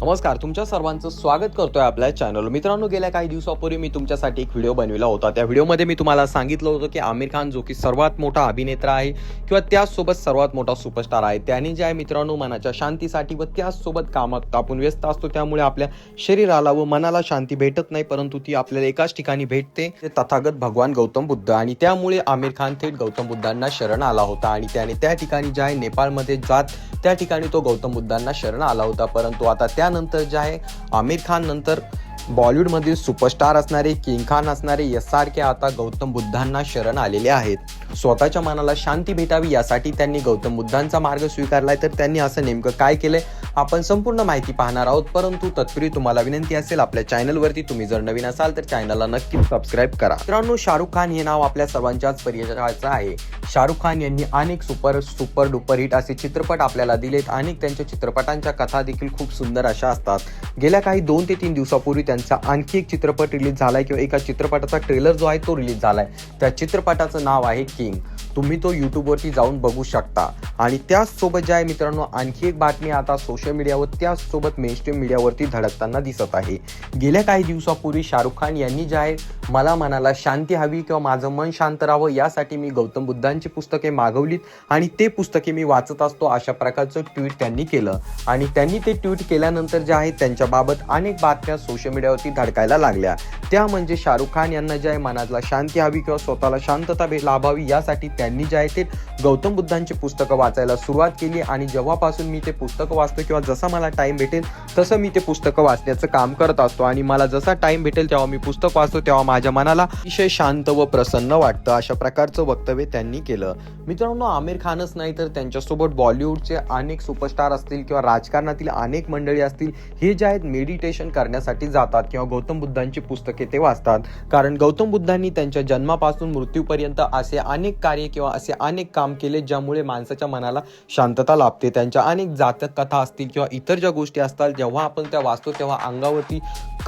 नमस्कार तुमच्या सर्वांचं स्वागत करतोय आपल्या चॅनल मित्रांनो गेल्या काही दिवसापूर्वी मी तुमच्यासाठी एक व्हिडिओ बनविला होता. त्या व्हिडिओमध्ये मी तुम्हाला सांगितलं होतं की आमिर खान जो की सर्वात मोठा अभिनेता आहे किंवा त्याचसोबत सर्वात मोठा सुपरस्टार आहे. त्याने जे आहे मित्रांनो मनाच्या शांतीसाठी व त्याचसोबत कामात आपण व्यस्त असतो. त्यामुळे आपल्या शरीराला व मनाला शांती भेटत नाही परंतु ती आपल्याला एकाच ठिकाणी भेटते. ते तथागत भगवान गौतम बुद्ध आणि त्यामुळे आमिर खान थेट गौतम बुद्धांना शरण आला होता आणि त्याने त्या ठिकाणी जे आहे नेपाळमध्ये जात त्या ठिकाणी तो गौतम बुद्धांना शरण आला होता. परंतु आता त्या त्यानंतर जे आहे आमिर खान नंतर बॉलिवूडमधील सुपरस्टार असणारे किंग खान असणारे यासारखे आता गौतम बुद्धांना शरण आलेले आहेत. स्वतःच्या मनाला शांती भेटावी यासाठी त्यांनी गौतम बुद्धांचा मार्ग स्वीकारलाय. तर त्यांनी असं नेमकं काय केलंय आपण संपूर्ण माहिती पाहणार आहोत. परंतु तत्पूर्वी तुम्हाला विनंती असेल आपल्या चॅनलवरती तुम्ही जर नवीन असाल तर चॅनलला नक्की सबस्क्राईब करा. मित्रांनो शाहरुख खान हे नाव आपल्या सर्वांच्याच परिचयाचं आहे. शाहरुख खान यांनी अनेक सुपर सुपर डुपर हिट असे चित्रपट आपल्याला दिलेत अनेक त्यांच्या चित्रपटांच्या कथा देखील खूप सुंदर अशा असतात. गेल्या काही दोन ते तीन दिवसापूर्वी त्यांचा आणखी एक चित्रपट रिलीज झालाय किंवा एका चित्रपटाचा ट्रेलर जो आहे तो रिलीज झालाय. त्या चित्रपटाचं नाव आहे किंग तुम्ही तो यूट्यूबवरती जाऊन बघू शकता. आणि त्याचसोबत जे आहे मित्रांनो आणखी एक बातमी आता सोशल मीडियावर त्याचसोबत मेनस्ट्रीम मीडियावरती धडकताना दिसत आहे. गेल्या काही दिवसापूर्वी शाहरुख खान यांनी जे आहे मला मनाला शांती हवी किंवा माझं मन शांत राहावं यासाठी मी गौतम बुद्धांची पुस्तके मागवलीत आणि ते पुस्तके मी वाचत असतो अशा प्रकारचं ट्विट त्यांनी केलं. आणि त्यांनी ते ट्विट केल्यानंतर जे आहे त्यांच्याबाबत अनेक बातम्या सोशल मीडियावरती धडकायला लागल्या. त्या म्हणजे शाहरुख खान यांना जे आहे मनाला शांती हवी किंवा स्वतःला शांतता लाभावी यासाठी त्यांनी जे आहे ते गौतम बुद्धांची पुस्तकं वाचायला सुरुवात केली आणि जेव्हापासून मी ते पुस्तकं वाचतो किंवा जसा मला टाइम भेटेल तसं मी ते पुस्तकं वाचण्याचं काम करत असतो. आणि मला जसा टाइम भेटेल तेव्हा मी पुस्तक वाचतो तेव्हा माझ्या मनाला अतिशय शांत व प्रसन्न वाटतं अशा प्रकारचं वक्तव्य त्यांनी केलं. मित्रांनो आमिर खानच नाही तर त्यांच्यासोबत बॉलिवूडचे अनेक सुपरस्टार असतील किंवा राजकारणातील अनेक मंडळी असतील हे जे आहेत मेडिटेशन करण्यासाठी जातात किंवा गौतम बुद्धांची पुस्तके ते वाचतात. कारण गौतम बुद्धांनी त्यांच्या जन्मापासून मृत्यूपर्यंत असे अनेक कार्य किंवा असे अनेक काम केले ज्यामुळे माणसाच्या मनाला शांतता लाभते. त्यांच्या अनेक जातक कथा असतील किंवा इतर ज्या गोष्टी असतात जेव्हा आपण त्या वाचतो तेव्हा अंगावरती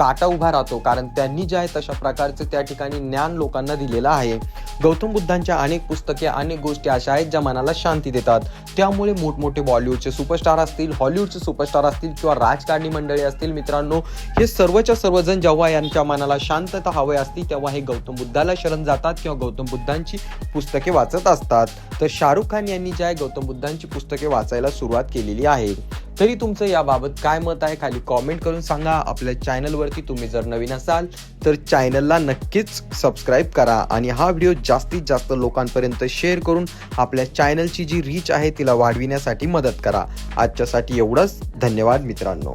काटा उभा राहतो कारण त्यांनी जे आहे तशा प्रकारचं त्या ठिकाणी ज्ञान लोकांना दिलेलं आहे. गौतम बुद्धांच्या अनेक पुस्तके अनेक गोष्टी अशा आहेत ज्या मनाला शांती देतात. त्यामुळे मोठमोठे बॉलिवूडचे सुपरस्टार असतील हॉलिवूडचे सुपरस्टार असतील किंवा राजकारणी मंडळी असतील मित्रांनो हे सर्वच्या सर्वजण जेव्हा यांच्या मनाला शांतता हवे असती तेव्हा हे गौतम बुद्धाला शरण जातात किंवा गौतम बुद्धांची पुस्तके वाचत असतात. तर शाहरुख खान यांनी जे आहे गौतम बुद्धांची पुस्तके वाचायला सुरुवात केलेली आहे. तरी तुमचं याबाबत काय मत आहे खाली कॉमेंट करून सांगा. आपल्या चॅनलवरती तुम्ही जर नवीन असाल तर चॅनलला नक्कीच सबस्क्राईब करा. आणि हा व्हिडिओ जास्तीत जास्त लोकांपर्यंत शेअर करून आपल्या चॅनलची जी रीच आहे तिला वाढविण्यासाठी मदत करा. आजच्यासाठी एवढंच. धन्यवाद मित्रांनो.